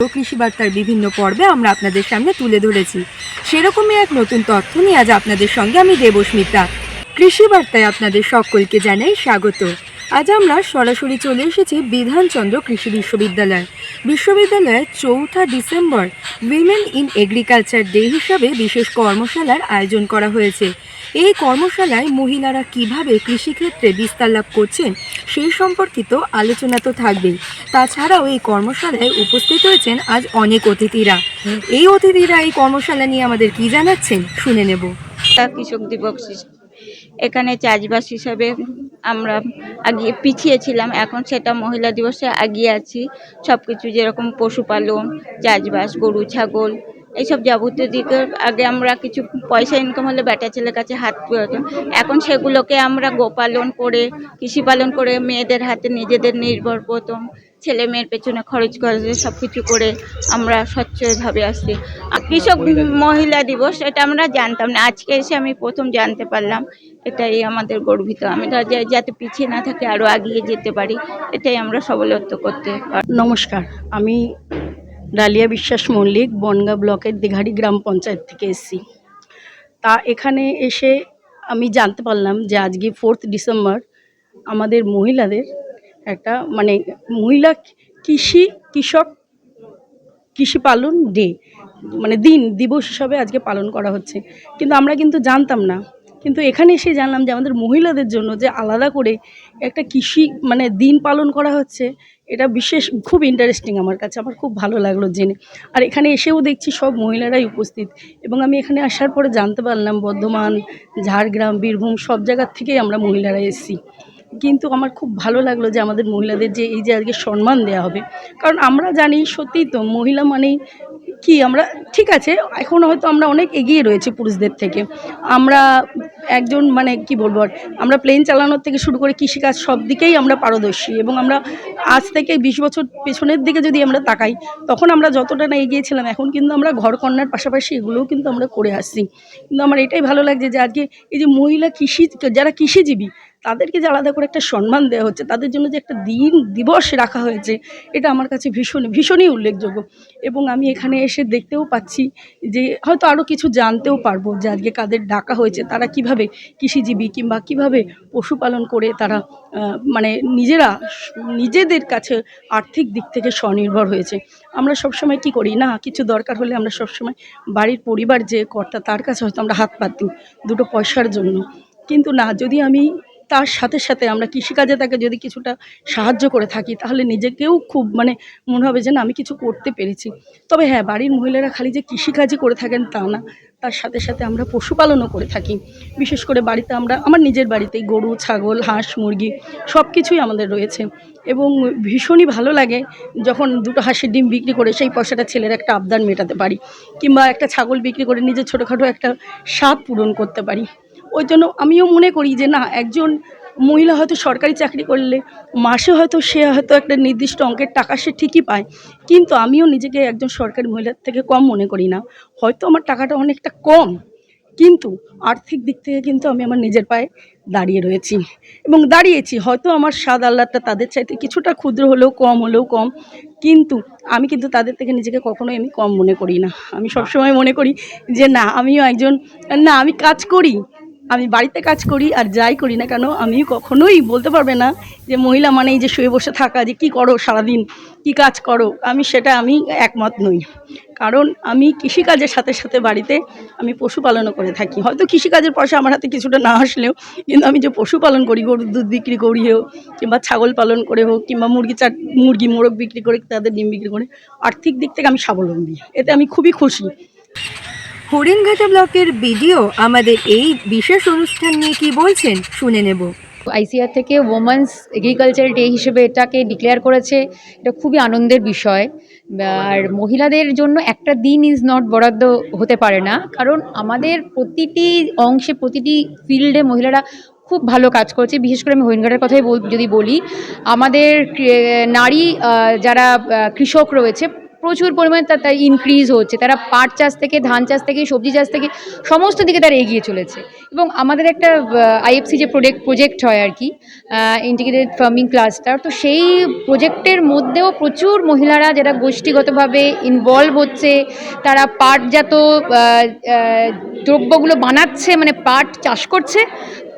কৃষি বার্তার বিভিন্ন পর্বে আমরা আপনাদের সামনে তুলে ধরেছি। সেরকমই এক নতুন তথ্য নিয়ে আজ আপনাদের সঙ্গে আমি দেবস্মিতা। কৃষি বার্তায় আপনাদের সকলকে জানাই স্বাগত। আজ আমরা সরাসরি চলে এসেছি বিধানচন্দ্র কৃষি বিশ্ববিদ্যালয়। বিশ্ববিদ্যালয়ে চৌঠা December women in agriculture day হিসাবে বিশেষ কর্মশালার আয়োজন করা হয়েছে। এই কর্মশালায় মহিলারা কীভাবে কৃষিক্ষেত্রে বিস্তার লাভ করছেন সেই সম্পর্কিত আলোচনা তো থাকবেই। তাছাড়াও এই কর্মশালায় উপস্থিত হয়েছেন আজ অনেক অতিথিরা। এই অতিথিরা এই কর্মশালা নিয়ে আমাদের কি জানাচ্ছেন? শুনে নেব। কৃষক দিবস এখানে চাষবাস হিসাবে আমরা আগিয়ে পিছিয়ে ছিলাম এখন সেটা মহিলা দিবসে আগিয়ে আছি। সব কিছু যেরকম পশুপালন, চাষবাস, গরু, ছাগল এইসব যাবতীয় দিকে আগে আমরা কিছু পয়সা ইনকাম হলে বেটা ছেলের কাছে হাত পেতাম এখন সেগুলোকে আমরা গোপালন করে কৃষি পালন করে মেয়েদের হাতে নিজেদের নির্ভর করতাম ছেলে মেয়ের পেছনে খরচ করে সব কিছু করে আমরা স্বচ্ছভাবে আসছি। আর কৃষক মহিলা দিবস। এটা আমরা জানতাম না। আজকে এসে আমি প্রথম জানতে পারলাম এটাই আমাদের গর্বিত। আমি যা- যাতে পিছিয়ে না থাকে আরও এগিয়ে যেতে পারি এটাই আমরা সবলত্ব করতে পারি নমস্কার আমি ডালিয়া বিশ্বাস মল্লিক, বনগা ব্লকের দিঘাড়ি গ্রাম পঞ্চায়েত থেকে এসেছি। তা এখানে এসে আমি জানতে পারলাম যে আজকে ফোর্থ ডিসেম্বর, আমাদের মহিলাদের একটা মানে মহিলা কৃষি কৃষক কৃষি পালন ডে মানে দিন, দিবস হিসাবে আজকে পালন করা হচ্ছে। কিন্তু আমরা কিন্তু জানতাম না কিন্তু এখানে এসে জানলাম যে আমাদের মহিলাদের জন্য যে আলাদা করে একটা কৃষি মানে দিন পালন করা হচ্ছে, এটা বিশেষ খুব ইন্টারেস্টিং আমার কাছে, আমার খুব ভালো লাগল জেনে। আর এখানে এসেও দেখছি সব মহিলারাই উপস্থিত এবং আমি এখানে আসার পরে জানতে পারলাম বর্ধমান, ঝাড়গ্রাম, বীরভূম সব জায়গার থেকেই আমরা মহিলারা এসেছি। কিন্তু আমার খুব ভালো লাগল যে আমাদের মহিলাদের যে এই যে আজকে সম্মান দেওয়া হবে, কারণ আমরা জানি সত্যিই তো মহিলা মানেই কি আমরা ঠিক আছে এখন হয়তো আমরা অনেক এগিয়ে রয়েছি পুরুষদের থেকে। আমরা একজন মানে কি বলব আর, আমরা প্লেন চালানোর থেকে শুরু করে কৃষিকাজ সব দিকেই আমরা পারদর্শী এবং আমরা আজ থেকে বিশ বছর পেছনের দিকে যদি আমরা তাকাই তখন আমরা যতটা না এগিয়েছিলাম এখন কিন্তু আমরা ঘর কন্যার পাশাপাশি এগুলোও কিন্তু আমরা করে আসছি। কিন্তু আমার এটাই ভালো লাগছে যে আজকে এই যে মহিলা কৃষি যারা কৃষিজীবী তাদেরকে যে আলাদা করে একটা সম্মান দেওয়া হচ্ছে, তাদের জন্য যে একটা দিন, দিবস রাখা হয়েছে, এটা আমার কাছে ভীষণ, ভীষণই উল্লেখযোগ্য। এবং আমি এখানে এসে দেখতেও পাচ্ছি যে হয়তো আরও কিছু জানতেও পারব যে আজকে কাদের ডাকা হয়েছে, তারা কীভাবে কৃষিজীবী কিংবা কীভাবে পশুপালন করে তারা মানে নিজেরা, নিজেদের কাছে আর্থিক দিক থেকে স্বনির্ভর হয়েছে। আমরা সবসময় কি করি না, কিছু দরকার হলে আমরা সবসময় বাড়ির পরিবার যে কর্তা, তার কাছে হয়তো আমরা হাত পাতি দুটো পয়সার জন্য। কিন্তু না, যদি আমি তার সাথে সাথে আমরা কৃষিকাজে তাকে যদি কিছুটা সাহায্য করে থাকি, তাহলে নিজেকেও খুব মানে মনে হবে যে না, আমি কিছু করতে পেরেছি। তবে হ্যাঁ বাড়ির মহিলারা খালি যে কৃষিকাজই করে থাকেন তা না, তার সাথে সাথে আমরা পশুপালনও করে থাকি। বিশেষ করে বাড়িতে আমরা, আমার নিজের বাড়িতেই গরু, ছাগল, হাঁস, মুরগি সব কিছুই আমাদের রয়েছে। এবং ভীষণই ভালো লাগে যখন দুটো হাঁসের ডিম বিক্রি করে সেই পয়সাটা ছেলের একটা আবদার মেটাতে পারি, কিংবা একটা ছাগল বিক্রি করে নিজের ছোটোখাটো একটা স্বাদ পূরণ করতে পারি। ওই জন্য আমিও মনে করি যে না, একজন মহিলা হয়তো সরকারি চাকরি করলে মাসে হয়তো সে হয়তো একটা নির্দিষ্ট অঙ্কের টাকা সে ঠিকই পায়। কিন্তু আমিও নিজেকে একজন সরকারি মহিলার থেকে কম মনে করি না। হয়তো আমার টাকাটা অনেকটা কম, কিন্তু আর্থিক দিক থেকে কিন্তু আমি আমার নিজের পায়ে দাঁড়িয়ে রয়েছি এবং দাঁড়িয়েছি। হয়তো আমার স্বাদ আহ্লাদটা তাদের চাইতে কিছুটা ক্ষুদ্র হলেও কম হলেও কম, কিন্তু আমি কিন্তু তাদের থেকে নিজেকে কখনোই আমি কম মনে করি না। আমি সবসময় মনে করি যে না, আমিও একজন, না, আমি কাজ করি। আমি বাড়িতে কাজ করি আর যাই করি না কেন, আমি কখনোই বলতে পারবে না যে মহিলা মানেই যে শুয়ে বসে থাকা, যে কী করো সারাদিন, কী কাজ করো? আমি সেটা আমি একমত নই। কারণ আমি কৃষিকাজের সাথে সাথে বাড়িতে আমি পশুপালনও করে থাকি। হয়তো কৃষিকাজের পয়সা আমার হাতে কিছুটা না আসলেও, কিন্তু আমি যে পশুপালন করি, গরুর দুধ বিক্রি করি হোক, কিংবা ছাগল পালন করে হোক, কিংবা মুরগি চাট মুরগি মোরগ বিক্রি করে, তাদের ডিম বিক্রি করে, আর্থিক দিক থেকে আমি স্বাবলম্বী। এতে আমি খুবই খুশি। হরিণঘাটা ব্লকের ভিডিও আমাদের এই বিশেষ অনুষ্ঠান নিয়ে কি বলছেন শুনে নেব। আইসিআর থেকে ওমেন্স এগ্রিকালচার ডে হিসেবে এটাকে ডিক্লেয়ার করেছে। এটা খুবই আনন্দের বিষয়। আর মহিলাদের জন্য একটা দিন ইজ নট বরাদ্দ হতে পারে না। কারণ আমাদের প্রতিটি অংশে, প্রতিটি ফিল্ডে মহিলারা খুব ভালো কাজ করছে। বিশেষ করে আমি হরিণঘাটের কথাই যদি বলি, আমাদের নারী যারা কৃষক রয়েছে প্রচুর পরিমাণে তা- তার ইনক্রিজ হচ্ছে। তারা পাট চাষ থেকে, ধান চাষ থেকে, সবজি চাষ থেকে, সমস্ত দিকে তারা এগিয়ে চলেছে। এবং আমাদের একটা আইএফসি যে প্রোজেক্ট প্রজেক্ট হয় আর কি ইন্টিগ্রেটেড ফার্মিং ক্লাস্টার তো সেই প্রজেক্টের মধ্যেও প্রচুর মহিলারা যারা গোষ্ঠীগতভাবে ইনভলভ হচ্ছে, তারা পাটজাত দ্রব্যগুলো বানাচ্ছে মানে পাট চাষ করছে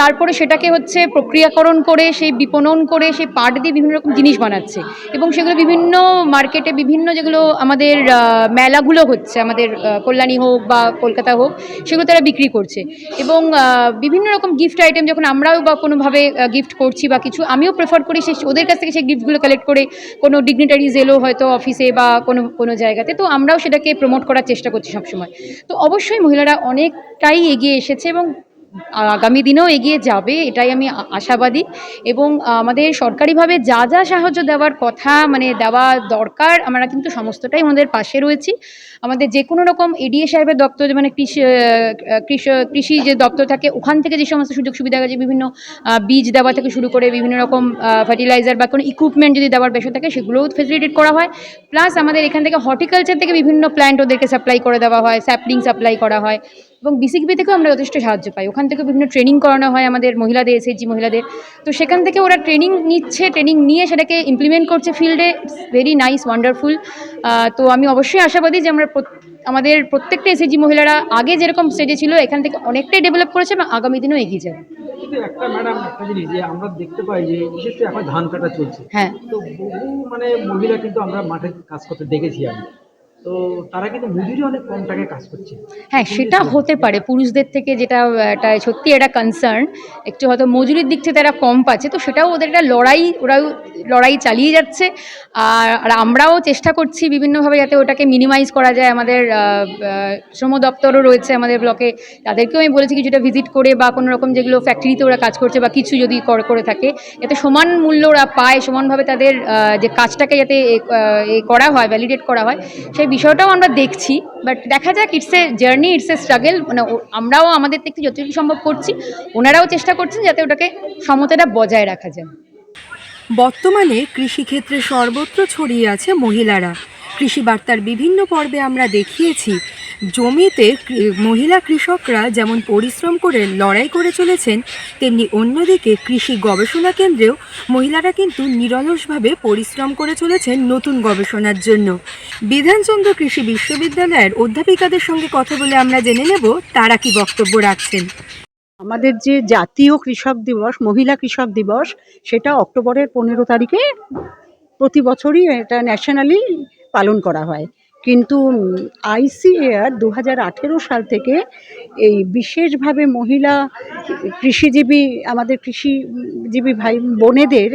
তারপরে সেটাকে হচ্ছে প্রক্রিয়াকরণ করে, সেই বিপণন করে, সেই পাট দিয়ে বিভিন্ন রকম জিনিস বানাচ্ছে। এবং সেগুলো বিভিন্ন মার্কেটে বিভিন্ন যেগুলো আমাদের মেলাগুলো হচ্ছে, আমাদের কল্যাণী হোক বা কলকাতা হোক, সেগুলো তারা বিক্রি করছে। এবং বিভিন্ন রকম গিফট আইটেম যখন আমরাও বা কোনোভাবে গিফট করছি বা কিছু, আমিও প্রেফার করি সে ওদের কাছ থেকে সেই গিফটগুলো কালেক্ট করে কোনো ডিগনিটারিজ এলো হয়তো অফিসে বা কোনো কোনো জায়গাতে, তো আমরাও সেটাকে প্রমোট করার চেষ্টা করছি সবসময়। তো অবশ্যই মহিলারা অনেকটাই এগিয়ে এসেছে এবং আগামী দিনেও এগিয়ে যাবে, এটাই আমি আশাবাদী। এবং আমাদের সরকারিভাবে যা যা সাহায্য দেওয়ার কথা মানে দেওয়া দরকার, আমরা কিন্তু সমস্তটাই আমাদের পাশে রয়েছি। আমাদের যে কোনো রকম এডিএ সাহেবের দপ্তর মানে কৃষি কৃষি যে দপ্তর থাকে, ওখান থেকে যে সমস্ত সুযোগ সুবিধা আছে, বিভিন্ন বীজ দেওয়া থেকে শুরু করে বিভিন্ন রকম ফার্টিলাইজার বা কোনো ইকুইপমেন্ট যদি দেওয়ার বিষয় থাকে, সেগুলোও ফেসিলিটেট করা হয়। প্লাস আমাদের এখান থেকে হর্টিকালচার থেকে বিভিন্ন প্ল্যান্ট ওদেরকে সাপ্লাই করে দেওয়া হয় স্যাপলিং সাপ্লাই করা হয়। এবং বিসিকবি থেকেও আমরা যথেষ্ট সাহায্য পাই। ওখান থেকে বিভিন্ন ট্রেনিং করানো হয় আমাদের মহিলাদের এসএইচজি মহিলাদের। তো সেখান থেকে ওরা ট্রেনিং নিচ্ছে ট্রেনিং নিয়ে সেটাকে ইমপ্লিমেন্ট করছে ফিল্ডে ভেরি নাইস ওয়ান্ডারফুল তো আমি অবশ্যই আশাবাদী যে আমরা আমাদের প্রত্যেকটা এসএইচজি মহিলারা আগে যেরকম স্টেজে ছিল এখান থেকে অনেকটাই ডেভেলপ করেছে এবং আগামী দিনেও এগিয়ে যাবে। কিন্তু একটা ম্যাডাম একটা জিনিস যে আমরা দেখতে পাই যে বিশেষ করে এখন ধান কাটা চলছে। হ্যাঁ। তো বহু মানে মহিলা কিন্তু আমরা মাঠে কাজ করতে দেখেছি আমি। তো তারা কিন্তু মজুরি অনেক কম টাকায় কাজ করছে। হ্যাঁ সেটা হতে পারে। পুরুষদের থেকে যেটা একটা সত্যি একটা কনসার্ন একটু হয়তো মজুরির দিক থেকে তারা কম পাচ্ছে তো সেটাও ওদের একটা লড়াই ওরাও লড়াই চালিয়ে যাচ্ছে। আর আমরাও চেষ্টা করছি বিভিন্নভাবে যাতে ওটাকে মিনিমাইজ করা যায়। আমাদের শ্রম দপ্তরও রয়েছে আমাদের ব্লকে তাদেরকেও আমি বলেছি কিছুটা ভিজিট করে বা কোনো রকম যেগুলো ফ্যাক্টরিতে ওরা কাজ করছে বা কিছু যদি কর করে থাকে যাতে সমান মূল্য ওরা পায় সমানভাবে তাদের যে কাজটাকে যাতে করা হয় ভ্যালিডেট করা হয় সেই বিষয়টাও আমরা দেখছি বাট দেখা যাক it's a journey it's a struggle মানে আমরাও আমাদের থেকে যতটুকু সম্ভব করছি, ওনারাও চেষ্টা করছেন যাতে ওটাকে সমতাটা বজায় রাখা যায়। বর্তমানে কৃষিক্ষেত্রে সর্বত্র ছড়িয়ে আছে মহিলারা। কৃষি বার্তার বিভিন্ন পর্বে আমরা দেখিয়েছি জমিতে মহিলা কৃষকরা যেমন পরিশ্রম করে লড়াই করে চলেছেন, তেমনি অন্যদিকে কৃষি গবেষণা কেন্দ্রেও মহিলারা কিন্তু নিরলসভাবে পরিশ্রম করে চলেছেন নতুন গবেষণার জন্য। বিধানচন্দ্র কৃষি বিশ্ববিদ্যালয়ের অধ্যাপিকাদের সঙ্গে কথা বলে আমরা জেনে নেব তারা কি বক্তব্য রাখছেন। আমাদের যে জাতীয় কৃষক দিবস, মহিলা কৃষক দিবস, সেটা অক্টোবরের পনেরো তারিখে প্রতি বছরই এটা ন্যাশনালি পালন করা হয়। কিন্তু আইসিএআর দু হাজার আঠেরো সাল থেকে এই বিশেষভাবে মহিলা কৃষিজীবী, আমাদের কৃষিজীবী ভাই বোনেদের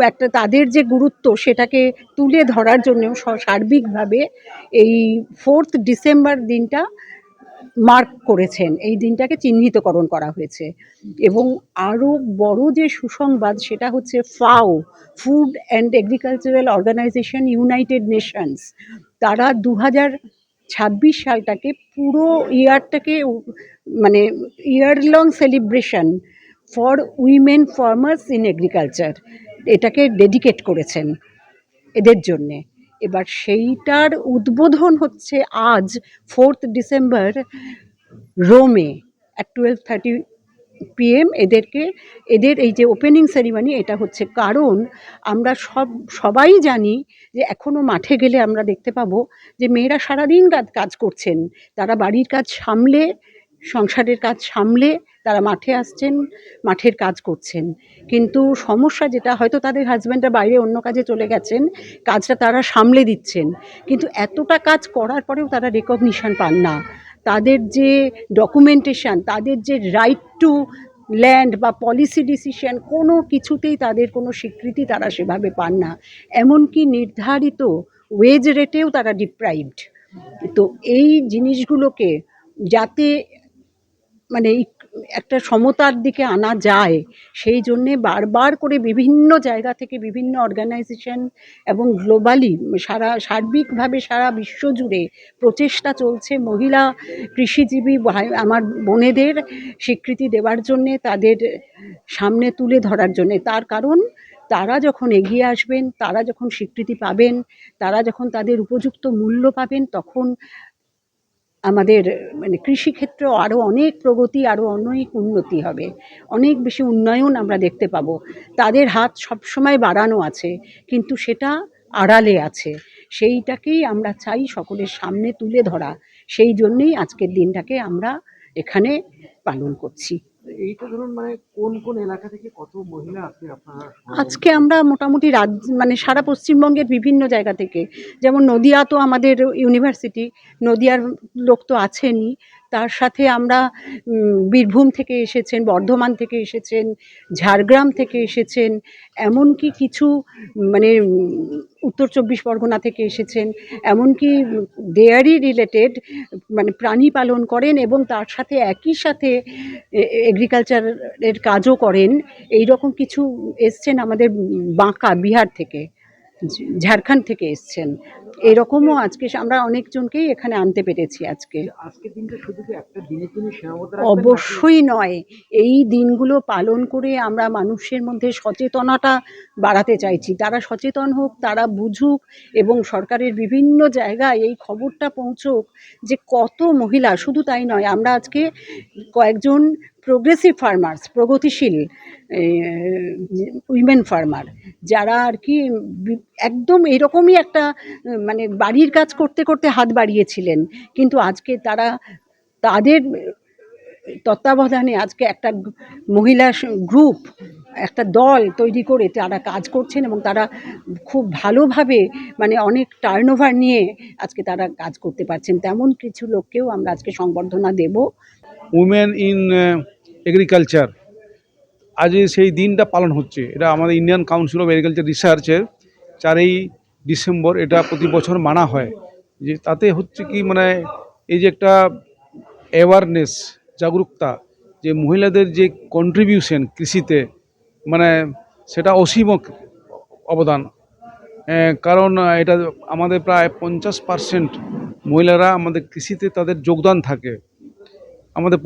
একটা তাদের যে গুরুত্ব সেটাকে তুলে ধরার জন্য সার্বিকভাবে এই ফোর্থ ডিসেম্বর দিনটা মার্ক করেছেন। এই দিনটাকে চিহ্নিতকরণ করা হয়েছে। এবং আরও বড় যে সুসংবাদ সেটা হচ্ছে FAO Food and Agricultural Organization United Nations তারা দু হাজার ছাব্বিশ সালটাকে পুরো ইয়ারটাকে মানে year long celebration for women farmers in agriculture, এটাকে ডেডিকেট করেছেন এদের জন্যে। এবার সেইটার উদ্বোধন হচ্ছে আজ, ফোর্থ ডিসেম্বর, রোমে অ্যাট টুয়েলভ থার্টি পিএম এদেরকে, এদের এই যে ওপেনিং সেরিমনি এটা হচ্ছে কারণ আমরা সব, সবাই জানি যে এখনও মাঠে গেলে আমরা দেখতে পাবো যে মেয়েরা সারাদিন কাজ করছেন। তারা বাড়ির কাজ সামলে সংসারের কাজ সামলে তারা মাঠে আসছেন, মাঠের কাজ করছেন। কিন্তু সমস্যা যেটা, হয়তো তাদের হাজব্যান্ডরা বাইরে অন্য কাজে চলে গেছেন, কাজটা তারা সামলে দিচ্ছেন। কিন্তু এতটা কাজ করার পরেও তারা রেকগনিশন পান না। তাদের যে ডকুমেন্টেশন তাদের যে রাইট টু ল্যান্ড বা পলিসি ডিসিশন কোনো কিছুতেই তাদের কোনো স্বীকৃতি তারা সেভাবে পান না। এমনকি নির্ধারিত ওয়েজ রেটেও তারা ডিপ্রাইভড তো এই জিনিসগুলোকে যাতে মানে একটা সমতার দিকে আনা যায়, সেই জন্যে বারবার করে বিভিন্ন জায়গা থেকে বিভিন্ন অর্গানাইজেশন এবং গ্লোবালি সারা, সার্বিকভাবে সারা বিশ্বজুড়ে প্রচেষ্টা চলছে মহিলা কৃষিজীবী আমার বোনেদের স্বীকৃতি দেওয়ার জন্যে, তাদের সামনে তুলে ধরার জন্যে। তার কারণ, তারা যখন এগিয়ে আসবেন, তারা যখন স্বীকৃতি পাবেন, তারা যখন তাদের উপযুক্ত মূল্য পাবেন, তখন আমাদের মানে কৃষিক্ষেত্রেও আরও অনেক প্রগতি আরও অনেক উন্নতি হবে। অনেক বেশি উন্নয়ন আমরা দেখতে পাবো। তাদের হাত সবসময় বাড়ানো আছে, কিন্তু সেটা আড়ালে আছে। সেইটাকেই আমরা চাই সকলের সামনে তুলে ধরা। সেই জন্যেই আজকের দিনটাকে আমরা এখানে পালন করছি। এইটা ধরুন মানে কোন কোন এলাকা থেকে কত মহিলা আজকে আপনারা আজকে আমরা মোটামুটি রাজ্য মানে সারা পশ্চিমবঙ্গের বিভিন্ন জায়গা থেকে, যেমন নদিয়া তো আমাদের ইউনিভার্সিটি নদিয়ার লোক তো আছেনই। তার সাথে আমরা বীরভূম থেকে এসেছেন, বর্ধমান থেকে এসেছেন, ঝাড়গ্রাম থেকে এসেছেন, এমনকি কিছু মানে উত্তর চব্বিশ পরগনা থেকে এসেছেন, এমনকি ডেয়ারি রিলেটেড মানে প্রাণী পালন করেন এবং তার সাথে একই সাথে এগ্রিকালচারের কাজও করেন। এই রকম কিছু এসছেন আমাদের বাঁকা, বিহার থেকে। ঝাড়খণ্ড থেকে এসছেন। এরকমও আজকে আমরা অনেকজনকেই এখানে আনতে পেরেছি আজকে। অবশ্যই নয়। এই দিনগুলো পালন করে আমরা মানুষের মধ্যে সচেতনতা বাড়াতে চাইছি। তারা সচেতন হোক তারা বুঝুক এবং সরকারের বিভিন্ন জায়গায় এই খবরটা পৌঁছোক যে কত মহিলা শুধু তাই নয় আমরা আজকে কয়েকজন প্রোগ্রেসিভ ফার্মার্স প্রগতিশীল উইমেন ফার্মার যারা আর কি একদম এরকমই একটা মানে বাড়ির কাজ করতে করতে হাত বাড়িয়েছিলেন। কিন্তু আজকে তারা তাদের তত্ত্বাবধানে আজকে একটা মহিলা গ্রুপ একটা দল তৈরি করে তারা কাজ করছেন এবং তারা খুব ভালোভাবে মানে অনেক টার্নওভার নিয়ে আজকে তারা কাজ করতে পারছেন। তেমন কিছু লোককেও আমরা আজকে সংবর্ধনা দেব। উমেন ইন এগ্রিকালচার আজ সেই দিনটা পালন হচ্ছে। এটা আমাদের ইন্ডিয়ান কাউন্সিল অফ এগ্রিকালচার রিসার্চের চারই ডিসেম্বর এটা প্রতি বছর মানা হয়। যে তাতে হচ্ছে কি মানে এই যে একটা অ্যাওয়ারনেস জাগরুকতা, যে মহিলাদের যে কন্ট্রিবিউশন কৃষিতে মানে সেটা অসীম অবদান। কারণ এটা আমাদের প্রায় পঞ্চাশ পার্সেন্ট মহিলারা আমাদের কৃষিতে তাদের যোগদান থাকে। আমাদের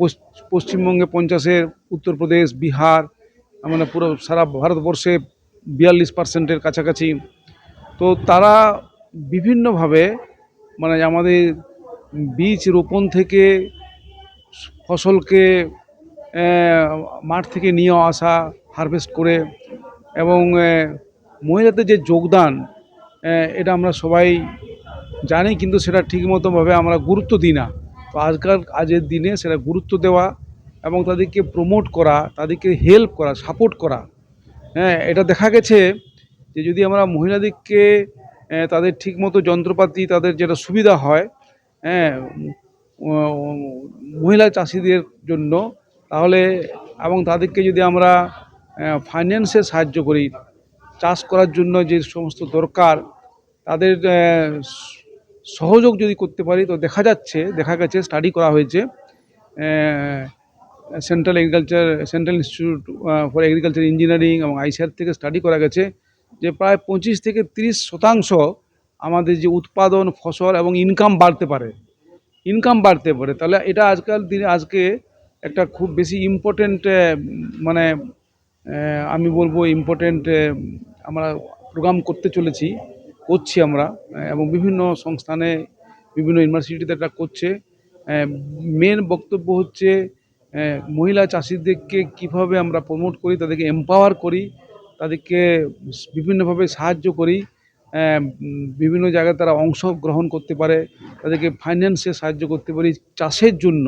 পশ্চিমবঙ্গে পঞ্চাশের উত্তরপ্রদেশ, বিহার মানে পুরো সারা ভারতবর্ষে বিয়াল্লিশ পার্সেন্টের কাছাকাছি। তো তারা বিভিন্নভাবে মানে আমাদের বীজ রোপণ থেকে ফসলকে মাঠ থেকে নিয়ে আসা, হারভেস্ট করে এবং মহিলাদের যে যোগদান এটা আমরা সবাই জানি, কিন্তু সেটা ঠিকমতোভাবে আমরা গুরুত্ব দিই না। তো আজকাল আজের দিনে সেটা গুরুত্ব দেওয়া এবং তাদেরকে প্রমোট করা, তাদেরকে হেল্প করা সাপোর্ট করা। হ্যাঁ এটা দেখা গেছে যে যদি আমরা মহিলাদেরকে তাদের ঠিকমতো যন্ত্রপাতি, তাদের যেটা সুবিধা হয় হ্যাঁ মহিলা চাষিদের জন্য, তাহলে এবং তাদেরকে যদি আমরা ফাইন্যান্সে সাহায্য করি, চাষ করার জন্য যে সমস্ত দরকার, তাদের সহযোগ যদি করতে পারি, তো দেখা যাচ্ছে, দেখা গেছে স্টাডি করা হয়েছে central agriculture Central Institute for Agriculture Engineering এবং আইসিআর থেকে স্টাডি করা গেছে যে প্রায় পঁচিশ থেকে তিরিশ শতাংশ আমাদের যে উৎপাদন, ফসল এবং ইনকাম বাড়তে পারে। ইনকাম বাড়তে পারে। তাহলে এটা আজকাল দিনে, আজকে একটা খুব বেশি ইম্পর্টেন্ট মানে আমি বলব ইম্পর্টেন্ট আমরা প্রোগ্রাম করতে চলেছি। করছি আমরা এবং বিভিন্ন সংস্থানে, বিভিন্ন ইউনিভার্সিটিতে এটা করছে। মেন বক্তব্য হচ্ছে মহিলা চাষিদেরকে কীভাবে আমরা প্রমোট করি, তাদেরকে এম্পাওয়ার করি, তাদেরকে বিভিন্নভাবে সাহায্য করি বিভিন্ন জায়গায় তারা অংশগ্রহণ করতে পারে, তাদেরকে ফাইন্যান্সে সাহায্য করতে পারি চাষের জন্য।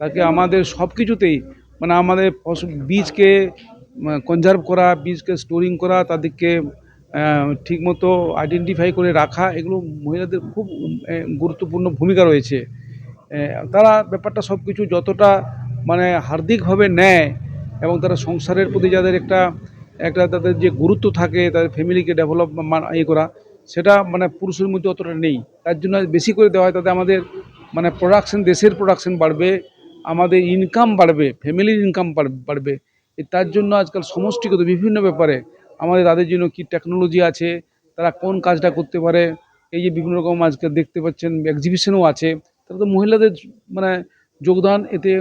তাকে আমাদের সব কিছুতেই মানে আমাদের ফসল, বীজকে কনজার্ভ করা, বীজকে স্টোরিং করা, তাদেরকে ঠিকমতো আইডেন্টিফাই করে রাখা, এগুলো মহিলাদের খুব গুরুত্বপূর্ণ ভূমিকা রয়েছে। তারা ব্যাপারটা সব কিছু যতটা মানে হার্দিকভাবে নেয় এবং তারা সংসারের প্রতি যাদের একটা একটা তাদের যে গুরুত্ব থাকে, তাদের ফ্যামিলিকে ডেভেলপ ইয়ে করা, সেটা মানে পুরুষের মধ্যে অতটা নেই। তার জন্য বেশি করে দেওয়া হয়, তাতে আমাদের মানে প্রোডাকশন দেশের প্রোডাকশন বাড়বে, আমাদের ইনকাম বাড়বে ফ্যামিলির ইনকাম বাড়বে। তার জন্য আজকাল সমষ্টিগত বিভিন্ন ব্যাপারে আমাদের তাদের জন্য কি টেকনোলজি আছে, তারা কোন কাজটা করতে পারে, এই যে বিভিন্ন রকম আজকে দেখতে পাচ্ছেন এক্সিবিশনও আছে তাহলে তো মহিলাদের মানে যোগদান, এতে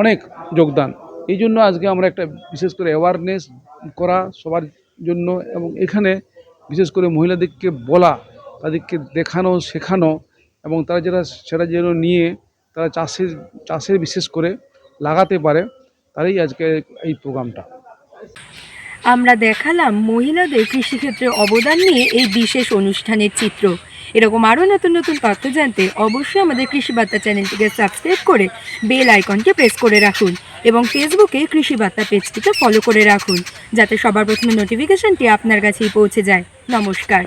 অনেক যোগদান। এই জন্য আজকে আমরা একটা বিশেষ করে অ্যাওয়ারনেস করা সবার জন্য এবং এখানে বিশেষ করে মহিলাদেরকে বলা, তাদেরকে দেখানো, শেখানো এবং তারা যারা সেটা যেন নিয়ে তারা চাষের চাষের বিশেষ করে লাগাতে পারে, তারই আজকে এই প্রোগ্রামটা। আমরা দেখালাম মহিলাদের কৃষিক্ষেত্রে অবদান নিয়ে এই বিশেষ অনুষ্ঠানের চিত্র। এরকম আরও নতুন নতুন তথ্য জানতে অবশ্যই আমাদের কৃষি বার্তা চ্যানেলটিকে সাবস্ক্রাইব করে বেল আইকনকে প্রেস করে রাখুন এবং ফেসবুকে কৃষি বার্তা পেজটিকে ফলো করে রাখুন, যাতে সবার প্রথমে নোটিফিকেশনটি আপনার কাছেই পৌঁছে যায়। নমস্কার।